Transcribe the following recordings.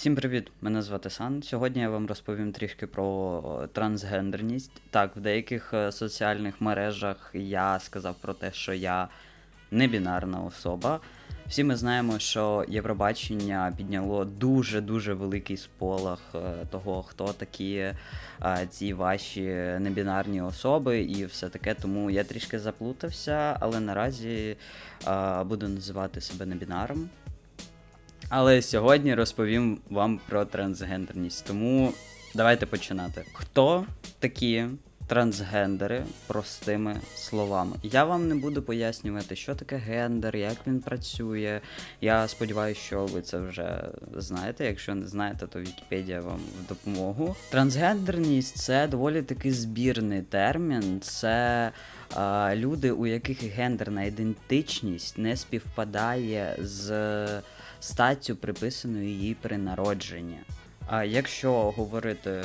Всім привіт! Мене звати Сан. Сьогодні я вам розповім трішки про трансгендерність. Так, в деяких е, соціальних мережах я сказав про те, що я не бінарна особа. Всі ми знаємо, що Євробачення підняло дуже-дуже великий сполох е, того, хто такі е, ці ваші небінарні особи і все таке. Тому я трішки заплутався, але наразі буду називати себе небінаром. Але сьогодні розповім вам про трансгендерність. Тому давайте починати. Хто такі трансгендери простими словами? Я вам не буду пояснювати, що таке гендер, як він працює. Я сподіваюся, що ви це вже знаєте. Якщо не знаєте, то Вікіпедія вам в допомогу. Трансгендерність це доволі таки збірний термін. Це люди, у яких гендерна ідентичність не співпадає з статтю, приписаною їй при народженні. А якщо говорити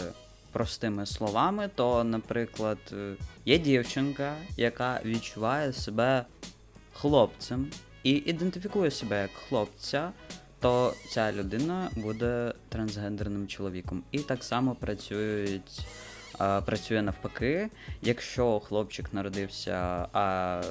простими словами, то, наприклад, е, є дівчинка, яка відчуває себе хлопцем і ідентифікує себе як хлопця, то ця людина буде трансгендерним чоловіком. І так само працюють. Працює навпаки, якщо хлопчик народився, а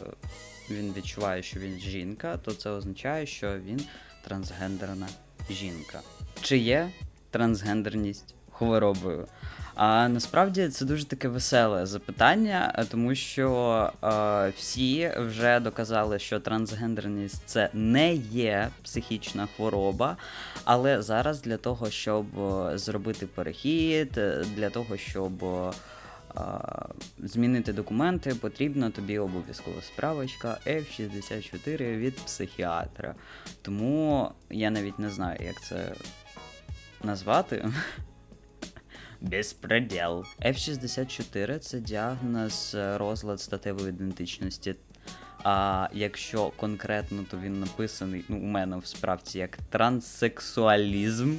він відчуває, що він жінка, то це означає, що він трансгендерна жінка. Чи є трансгендерність хворобою? А насправді це дуже таке веселе запитання, тому що е, всі вже доказали, що трансгендерність це не є психічна хвороба, але зараз для того, щоб е, зробити перехід, е, для того, щоб е, змінити документи, потрібна тобі обов'язкова справочка F64 від психіатра. Тому я навіть не знаю, як це назвати. Безпреділ. F64 це діагноз е, розлад статевої ідентичності. А якщо конкретно, то він написаний ну, у мене в справці як транссексуалізм.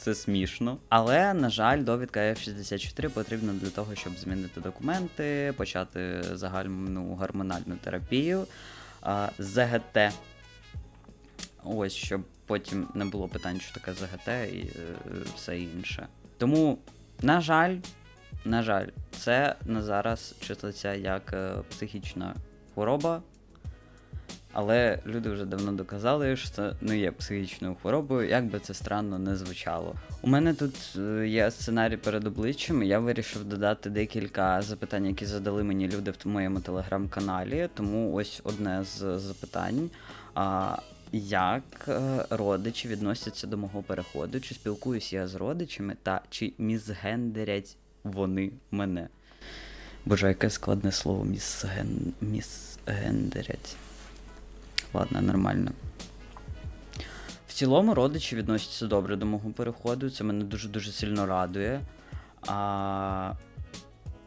Це смішно. Але, на жаль, довідка F64 потрібна для того, щоб змінити документи, почати загальну гормональну терапію. ЗГТ. Ось, щоб потім не було питань, що таке ЗГТ і е, все інше. Тому, на жаль, на жаль, це на зараз числиться як е, психічна хвороба. Але люди вже давно доказали, що це не є психічною хворобою, як би це странно не звучало. У мене тут е, є сценарій перед обличчям. Я вирішив додати декілька запитань, які задали мені люди в моєму телеграм-каналі. Тому ось одне з запитань. А, як е, родичі відносяться до мого переходу? Чи спілкуюся я з родичами, та чи мізгендерять вони мене? Боже, яке складне слово мізген... мізгендерять. Ладно, нормально. В цілому родичі відносяться добре до мого переходу. Це мене дуже-дуже сильно радує. А...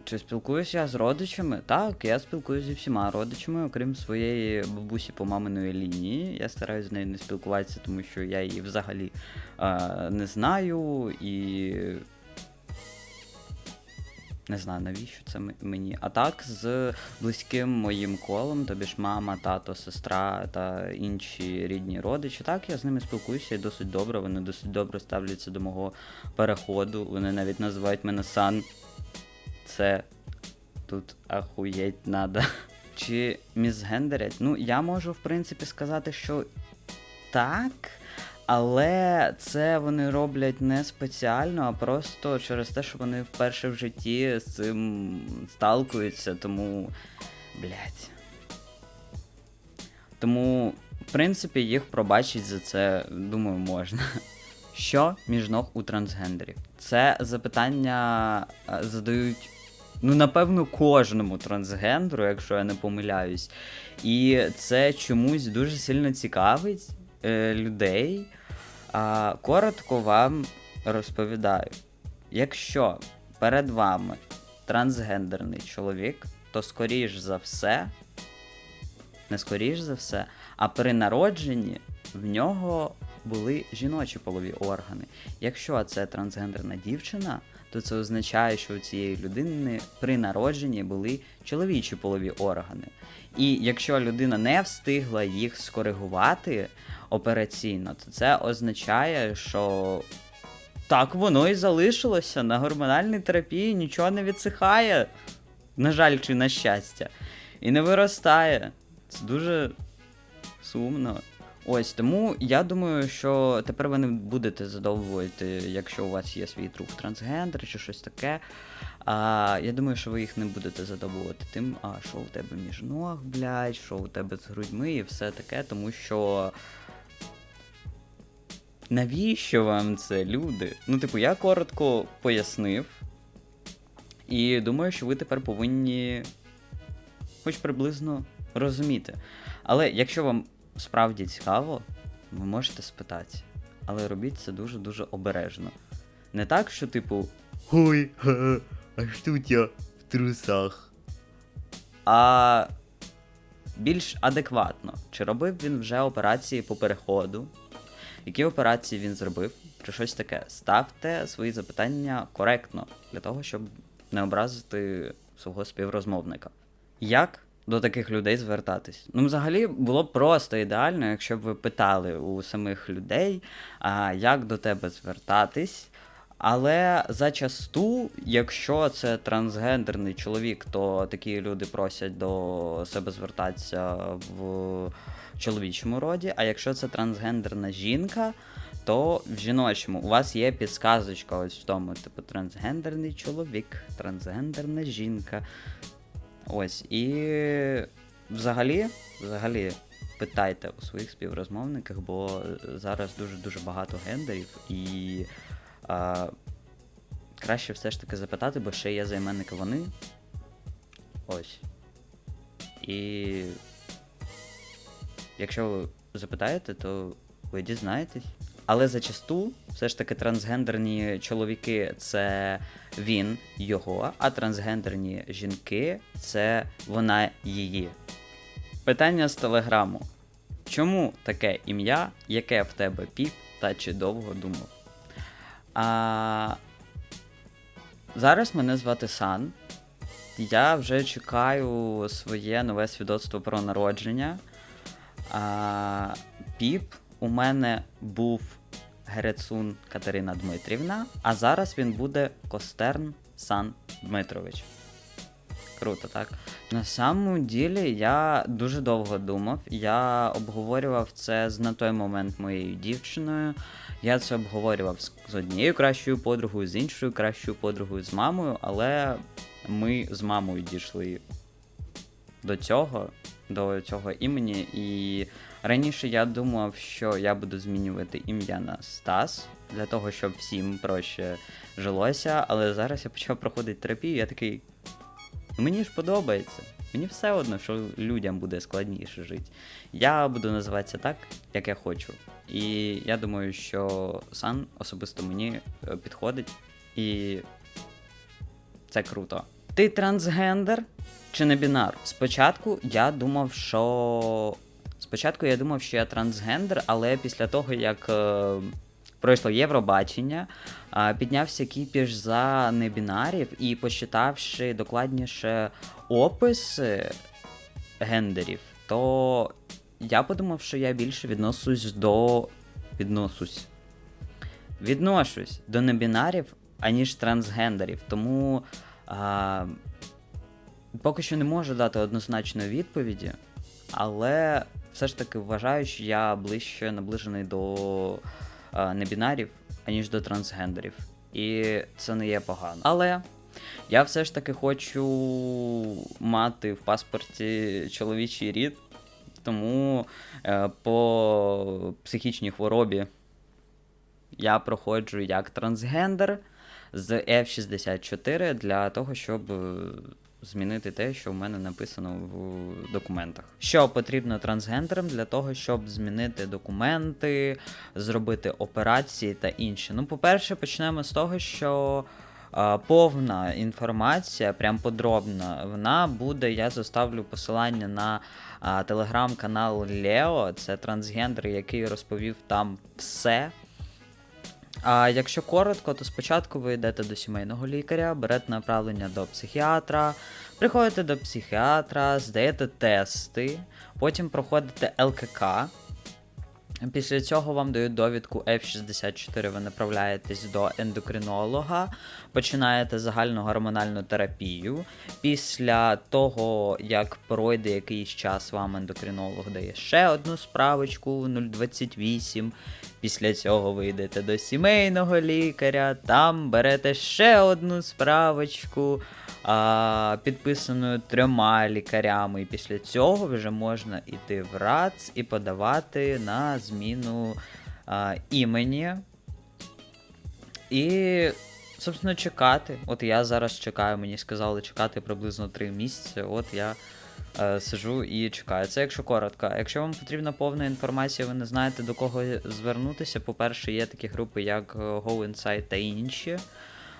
Чи спілкуюся я з родичами? Так, я спілкуюся зі всіма родичами, окрім своєї бабусі по маминої лінії. Я стараюся з нею не спілкуватися, тому що я її взагалі а, не знаю і. Не знаю, навіщо це мені. А так, з близьким моїм колом, тобі ж мама, тато, сестра та інші рідні родичі. Так, я з ними спілкуюся і досить добре. Вони досить добре ставляться до мого переходу. Вони навіть називають мене сан. Це тут ахуєть надо. Чи мізгендерять? Ну, я можу, в принципі, сказати, що так. Але це вони роблять не спеціально, а просто через те, що вони вперше в житті з цим сталкуються, тому. Блять. Тому, в принципі, їх пробачить за це, думаю, можна. Що між ног у трансгендерів? Це запитання е, задають, ну, напевно, кожному трансгендеру, якщо я не помиляюсь. І це чомусь дуже сильно цікавить людей. А, коротко вам розповідаю: якщо перед вами трансгендерний чоловік, то скоріш за все, не скоріш за все, а при народженні в нього були жіночі полові органи. Якщо це трансгендерна дівчина, то це означає, що у цієї людини при народженні були чоловічі полові органи. І якщо людина не встигла їх скоригувати операційно, то це означає, що так воно і залишилося на гормональній терапії, нічого не відсихає, на жаль, чи на щастя, і не виростає. Це дуже сумно. Ось тому я думаю, що тепер ви не будете задовбувати, якщо у вас є свій друг трансгендер чи щось таке. А, Я думаю, що ви їх не будете задоволити тим, а що у тебе між ног, блядь, що у тебе з грудьми і все таке, тому що. Навіщо вам це, люди? Ну, типу, я коротко пояснив. І думаю, що ви тепер повинні хоч приблизно розуміти. Але якщо вам справді цікаво, ви можете спитати. Але робіть це дуже-дуже обережно. Не так, що, типу, Ой, ха, а що тебе в трусах? А більш адекватно. Чи робив він вже операції по переходу? Які операції він зробив? Чи щось таке? Ставте свої запитання коректно для того, щоб не образити свого співрозмовника. Як до таких людей звертатись? Ну, взагалі, було б просто ідеально, якщо б ви питали у самих людей, а, як до тебе звертатись. Але зачасту, якщо це трансгендерний чоловік, то такі люди просять до себе звертатися в чоловічому роді. А якщо це трансгендерна жінка, то в жіночому у вас є підсказочка ось в тому, типу, трансгендерний чоловік, трансгендерна жінка. Ось. І взагалі, взагалі, питайте у своїх співрозмовниках, бо зараз дуже-дуже багато гендерів і. А, краще все ж таки запитати, бо ще є займенники вони. Ось. І. Якщо ви запитаєте, то ви дізнаєтесь. Але зачасту, все ж таки, трансгендерні чоловіки це він, його, а трансгендерні жінки це вона її. Питання з телеграму. Чому таке ім'я, яке в тебе піп та чи довго думав? А... Зараз мене звати Сан. Я вже чекаю своє нове свідоцтво про народження. А... Піп у мене був Герецун Катерина Дмитрівна, а зараз він буде Костерн Сан Дмитрович. Круто, так? На самому ділі я дуже довго думав. Я обговорював це з на той момент моєю дівчиною. Я це обговорював з однією кращою подругою, з іншою кращою подругою, з мамою, але ми з мамою дійшли до цього, до цього імені. І раніше я думав, що я буду змінювати ім'я на Стас для того, щоб всім проще жилося. Але зараз я почав проходити терапію, я такий. «Ну, Мені ж подобається. Мені все одно, що людям буде складніше жити. Я буду називатися так, як я хочу. І я думаю, що сан особисто мені е, підходить, і це круто. Ти трансгендер чи не бінар? Спочатку я думав, що. Спочатку я думав, що я трансгендер, але після того, як е, пройшло Євробачення, е, піднявся кіпіш за небінарів і почитавши докладніше описи гендерів, то я подумав, що я більше відносусь до. Відносусь. Відношусь до небінарів, аніж трансгендерів. Тому а, поки що не можу дати однозначної відповіді, але все ж таки вважаю, що я ближче наближений до небінарів, аніж до трансгендерів. І це не є погано. Але я все ж таки хочу мати в паспорті чоловічий рід, тому е, по психічній хворобі я проходжу як трансгендер з F64 для того, щоб е, змінити те, що в мене написано в документах. Що потрібно трансгендерам для того, щоб змінити документи, зробити операції та інше. Ну, по-перше, почнемо з того, що повна інформація, прям подробна, вона буде. Я заставлю посилання на телеграм-канал Лео. Це трансгендер, який розповів там все. А якщо коротко, то спочатку ви йдете до сімейного лікаря, берете направлення до психіатра, приходите до психіатра, здаєте тести, потім проходите ЛКК. Після цього вам дають довідку F64, ви направляєтесь до ендокринолога, починаєте загальну гормональну терапію. Після того, як пройде якийсь час, вам ендокринолог дає ще одну справочку 028. Після цього ви йдете до сімейного лікаря, там берете ще одну справочку, а, підписану трьома лікарями. І після цього вже можна йти в РАЦ і подавати на зміну а, імені. І, собственно, чекати. От я зараз чекаю, мені сказали чекати приблизно 3 місяці. От я сижу і чекаю. Це якщо коротко. Якщо вам потрібна повна інформація, ви не знаєте до кого звернутися. По-перше, є такі групи, як е, Go Inside та інші,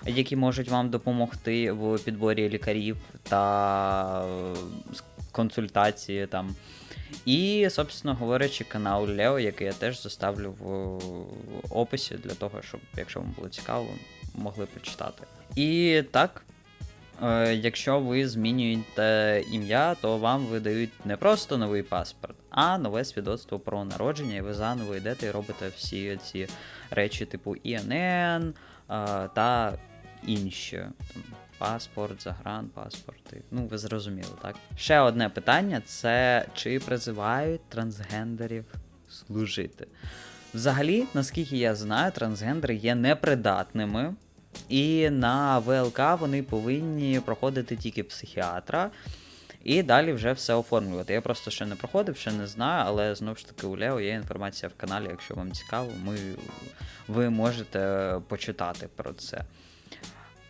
які можуть вам допомогти в підборі лікарів та е, консультації там. І, собственно говорячи, канал Лео, який я теж заставлю в описі для того, щоб, якщо вам було цікаво, могли почитати. І так, е, якщо ви змінюєте ім'я, то вам видають не просто новий паспорт, а нове свідоцтво про народження, і ви заново йдете і робите всі ці речі, типу ІНН е, та інші. Паспорт, загранпаспорти. Ну, ви зрозуміли, так? Ще одне питання: це чи призивають трансгендерів служити? Взагалі, наскільки я знаю, трансгендери є непридатними, і на ВЛК вони повинні проходити тільки психіатра. І далі вже все оформлювати. Я просто ще не проходив, ще не знаю, але знову ж таки у Лео є інформація в каналі, якщо вам цікаво, ми, ви можете почитати про це.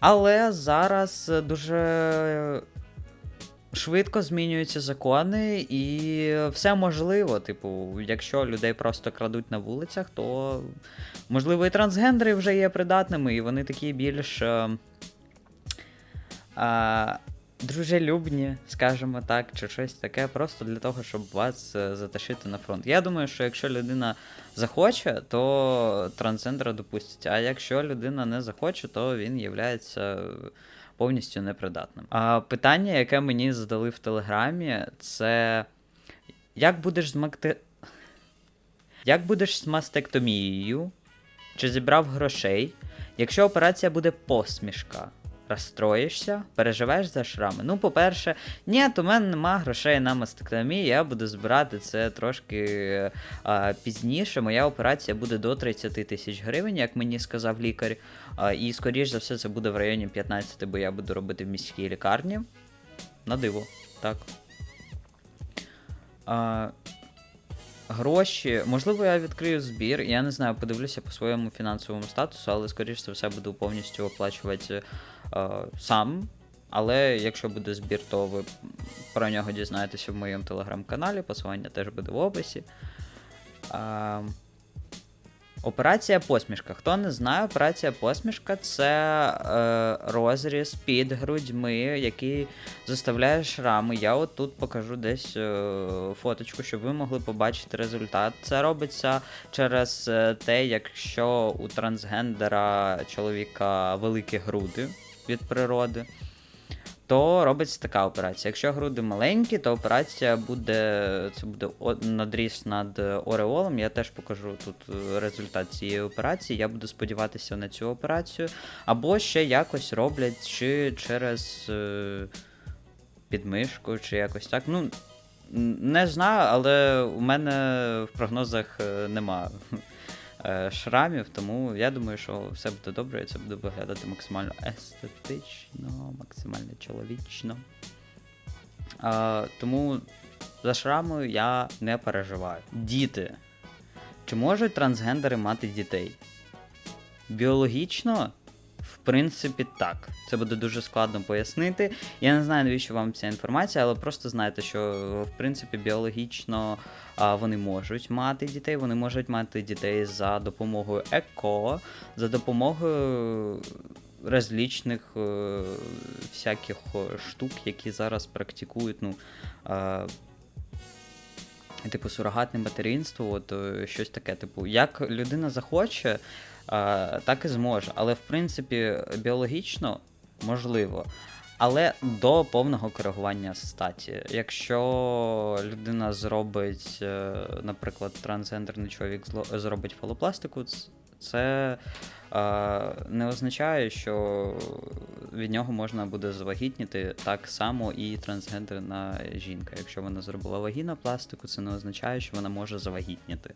Але зараз дуже швидко змінюються закони, і все можливо. Типу, якщо людей просто крадуть на вулицях, то можливо і трансгендери вже є придатними, і вони такі більш. е, а, дружелюбні, скажімо так, чи щось таке, просто для того, щоб вас е, затащити на фронт. Я думаю, що якщо людина захоче, то трансгендера допустять. А якщо людина не захоче, то він є повністю непридатним. А питання, яке мені задали в телеграмі, це як будеш з макти... Як будеш з мастектомією? Чи зібрав грошей? Якщо операція буде посмішка, розстроїшся, переживаєш за шрами? Ну, по-перше, ні, у мене нема грошей на мастектомію, я буду збирати це трошки а, пізніше. Моя операція буде до 30 тисяч гривень, як мені сказав лікар. А, і, скоріш за все, це буде в районі 15, бо я буду робити в міській лікарні. На диво, так. А, Гроші, можливо, я відкрию збір. Я не знаю, подивлюся по своєму фінансовому статусу, але скоріш за все буду повністю оплачувати е, сам. Але якщо буде збір, то ви про нього дізнаєтеся в моєму телеграм-каналі. Посилання теж буде в описі. Е, Операція посмішка. Хто не знає, операція посмішка це е, розріз під грудьми, який заставляє шрами. Я от тут покажу десь е, фоточку, щоб ви могли побачити результат. Це робиться через е, те, якщо у трансгендера чоловіка великі груди від природи. То робиться така операція. Якщо груди маленькі, то операція буде. Це буде надріз над ореолом. Я теж покажу тут е, результат цієї операції. Я буду сподіватися на цю операцію. Або ще якось роблять чи через е, підмишку, чи якось так. Ну, не знаю, але у мене в прогнозах е, нема е, шрамів, тому я думаю, що все буде добре, і це буде виглядати максимально естетично, максимально чоловічно. А, тому за шрамою я не переживаю. Діти. Чи можуть трансгендери мати дітей? Біологічно, в принципі, так. Це буде дуже складно пояснити. Я не знаю, навіщо вам ця інформація, але просто знайте, що в принципі біологічно а, вони можуть мати дітей, вони можуть мати дітей за допомогою ЕКО, за допомогою различних е, всяких е, штук, які зараз практикують, ну. Е, Типу, сурогатне материнство, от е, щось таке. Типу, як людина захоче, е, так і зможе. Але в принципі, біологічно можливо. Але до повного коригування статі. Якщо людина зробить, е, наприклад, трансгендерний чоловік зробить фалопластику, це е, не означає, що від нього можна буде завагітніти так само і трансгендерна жінка. Якщо вона зробила вагінопластику, це не означає, що вона може завагітніти.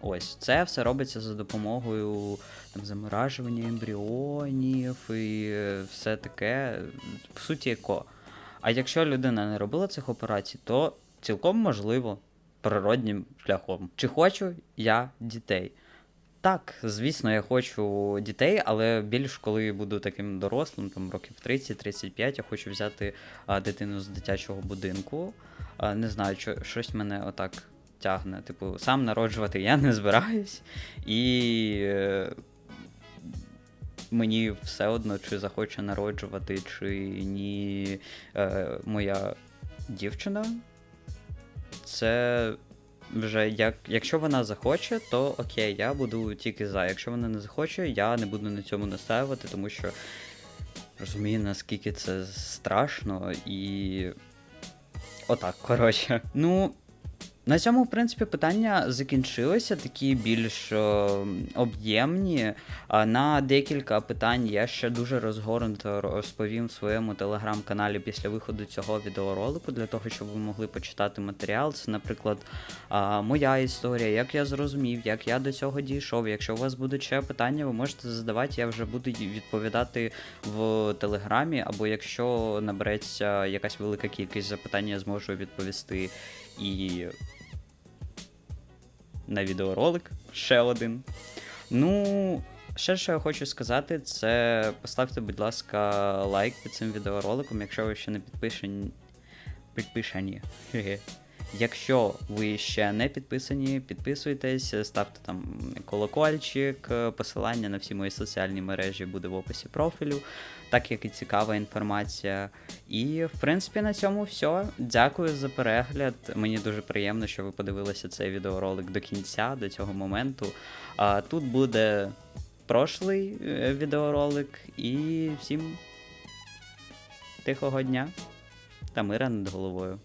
Ось, це все робиться за допомогою там, заморажування ембріонів і все таке. В суті, еко. А якщо людина не робила цих операцій, то цілком можливо природнім шляхом. Чи хочу я дітей? Так, звісно, я хочу дітей, але більш коли буду таким дорослим, там років 30-35, я хочу взяти а, дитину з дитячого будинку. А, не знаю, що, щось мене отак тягне. Типу, сам народжувати я не збираюсь, і е, мені все одно, чи захоче народжувати, чи ні е, моя дівчина. Це вже як, якщо вона захоче, то окей, я буду тільки за. Якщо вона не захоче, я не буду на цьому настаювати, тому що розумію, наскільки це страшно і. Отак, коротше. Ну, на цьому, в принципі, питання закінчилися, такі більш е, об'ємні. А на декілька питань я ще дуже розгорнуто розповім в своєму телеграм-каналі після виходу цього відеоролику, для того, щоб ви могли почитати матеріал. Це, наприклад, моя історія, як я зрозумів, як я до цього дійшов. Якщо у вас будуть ще питання, ви можете задавати, я вже буду відповідати в телеграмі, або якщо набереться якась велика кількість запитань, я зможу відповісти і на відеоролик ще один. Ну, ще що я хочу сказати, це поставте, будь ласка, лайк під цим відеороликом, якщо ви ще не підпишені. Підпишені. Якщо ви ще не підписані, підписуйтесь, ставте там колокольчик, посилання на всі мої соціальні мережі буде в описі профілю, так як і цікава інформація. І в принципі на цьому все. Дякую за перегляд. Мені дуже приємно, що ви подивилися цей відеоролик до кінця, до цього моменту. А тут буде прошлий е, відеоролик, і всім тихого дня та мира над головою.